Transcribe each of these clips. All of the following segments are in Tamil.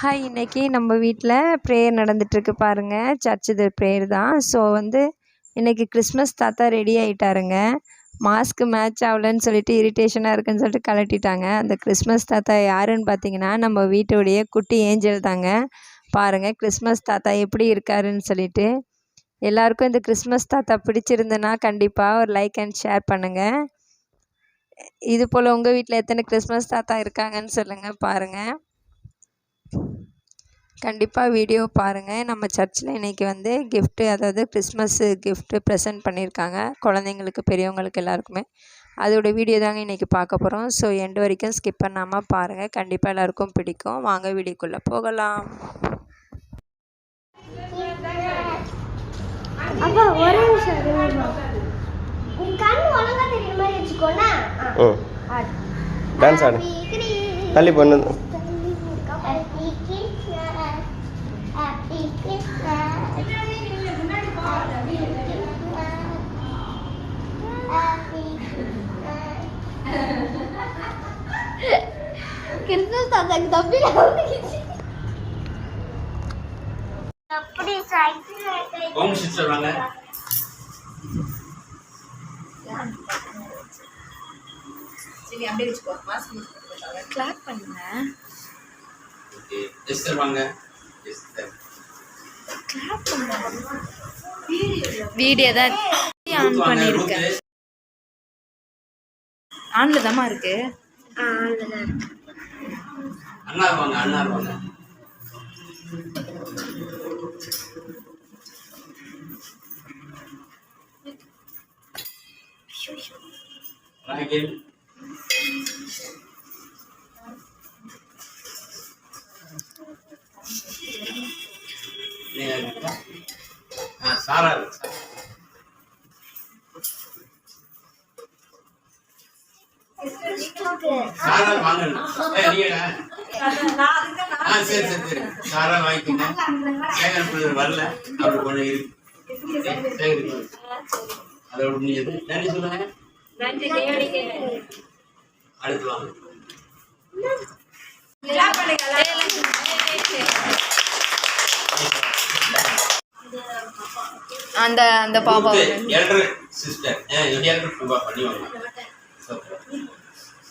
ஹாய் இன்றைக்கி நம்ம வீட்டில் ப்ரேயர் நடந்துகிட்ருக்கு பாருங்கள் சர்ச்சு ப்ரேயர் தான். ஸோ வந்து இன்றைக்கி கிறிஸ்மஸ் தாத்தா ரெடி ஆகிட்டாருங்க மாஸ்க்கு மேட்ச் ஆகலன்னு சொல்லிட்டு இரிட்டேஷனாக இருக்குன்னு சொல்லிட்டு கலட்டிட்டாங்க. அந்த கிறிஸ்மஸ் தாத்தா யாருன்னு பார்த்தீங்கன்னா நம்ம வீட்டுடைய குட்டி ஏஞ்சல் தாங்க. பாருங்கள் கிறிஸ்மஸ் தாத்தா எப்படி இருக்காருன்னு சொல்லிட்டு. எல்லாருக்கும் இந்த கிறிஸ்மஸ் தாத்தா பிடிச்சிருந்ததுன்னா கண்டிப்பாக ஒரு லைக் அண்ட் ஷேர் பண்ணுங்கள் இது போல் உங்கள் வீட்டில் எத்தனை கிறிஸ்மஸ் தாத்தா இருக்காங்கன்னு சொல்லுங்கள் பாருங்கள் கண்டிப்பாக வீடியோ பாருங்கள் நம்ம சர்ச்சில் இன்றைக்கி வந்து கிஃப்ட்டு அதாவது கிறிஸ்மஸ்ஸு கிஃப்ட்டு ப்ரெசென்ட் பண்ணியிருக்காங்க குழந்தைங்களுக்கு பெரியவங்களுக்கு எல்லாருக்குமே. அதோடய வீடியோ தாங்க இன்றைக்கி பார்க்க போகிறோம் ஸோ எண்டு வரைக்கும் ஸ்கிப் பண்ணாமல் பாருங்கள் கண்டிப்பாக எல்லாருக்கும் பிடிக்கும். வாங்க வீடியோக்குள்ளே போகலாம். அப்பா ஒரு நிமிஷம். டான்ஸ் ஆடு. தள்ளி பண்ணு கிறிஸ்துமஸ் தாத்தாக்கு தம்பி அப்படி கிளாப் பண்ணுங்க ஓகே எஸ்டர் வாங்க எஸ்டர் வீடியோ தான் ஆன் வாங்க பண்ணியிருக்கேன் ரூத் ஆனில் இருக்கு. அண்ணா இருப்பாங்க அண்ணா இருப்பாங்க ராகில் சாரா இருக்கு. சார் வாங்க ஏய் நீங்க ஆ சரி சரி சரி. சாரா வாங்கிக்கோங்க. சேகர் பிரதர் வரல. அப்படி இருக்கு சேகர் அதோட முடிஞ்சது நன்றி சொல்லுங்க. அடுத்து வாங்க. அந்த அந்த பாப்பா எல்டர் சிஸ்டர். எல்டர் பூபா பண்ணி வாங்க.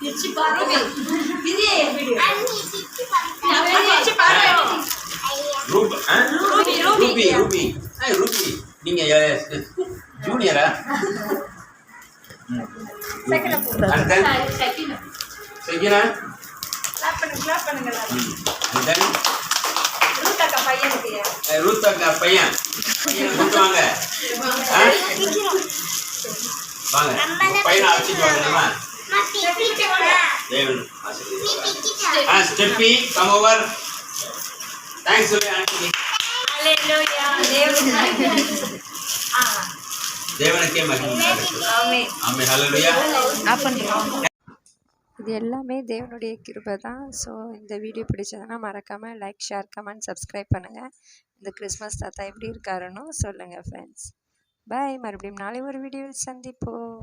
நிஷா ரூப் ஆ? ரூபி ரூபி ஆ ரூபி நீங்க ஜூனியரா ரூத் அக்கா பையன் பையனை கூட்டு வாங்க? வாங்க பையனை அழைச்சிட்டு வாங்கம்மா தேவன் தேவனுக்கே மகிமை. இது எல்லாமே தேவனுடைய கிருபை தான். ஸோ இந்த வீடியோ பிடிச்சதுன்னா மறக்காமல் லைக் ஷேர் கமெண்ட் சப்ஸ்கிரைப் பண்ணுங்கள் இந்த கிறிஸ்மஸ் தாத்தா எப்படி இருக்காருன்னு சொல்லுங்கள் ஃப்ரெண்ட்ஸ் பை மறுபடியும் நாளை ஒரு வீடியோவில் சந்திப்போம்.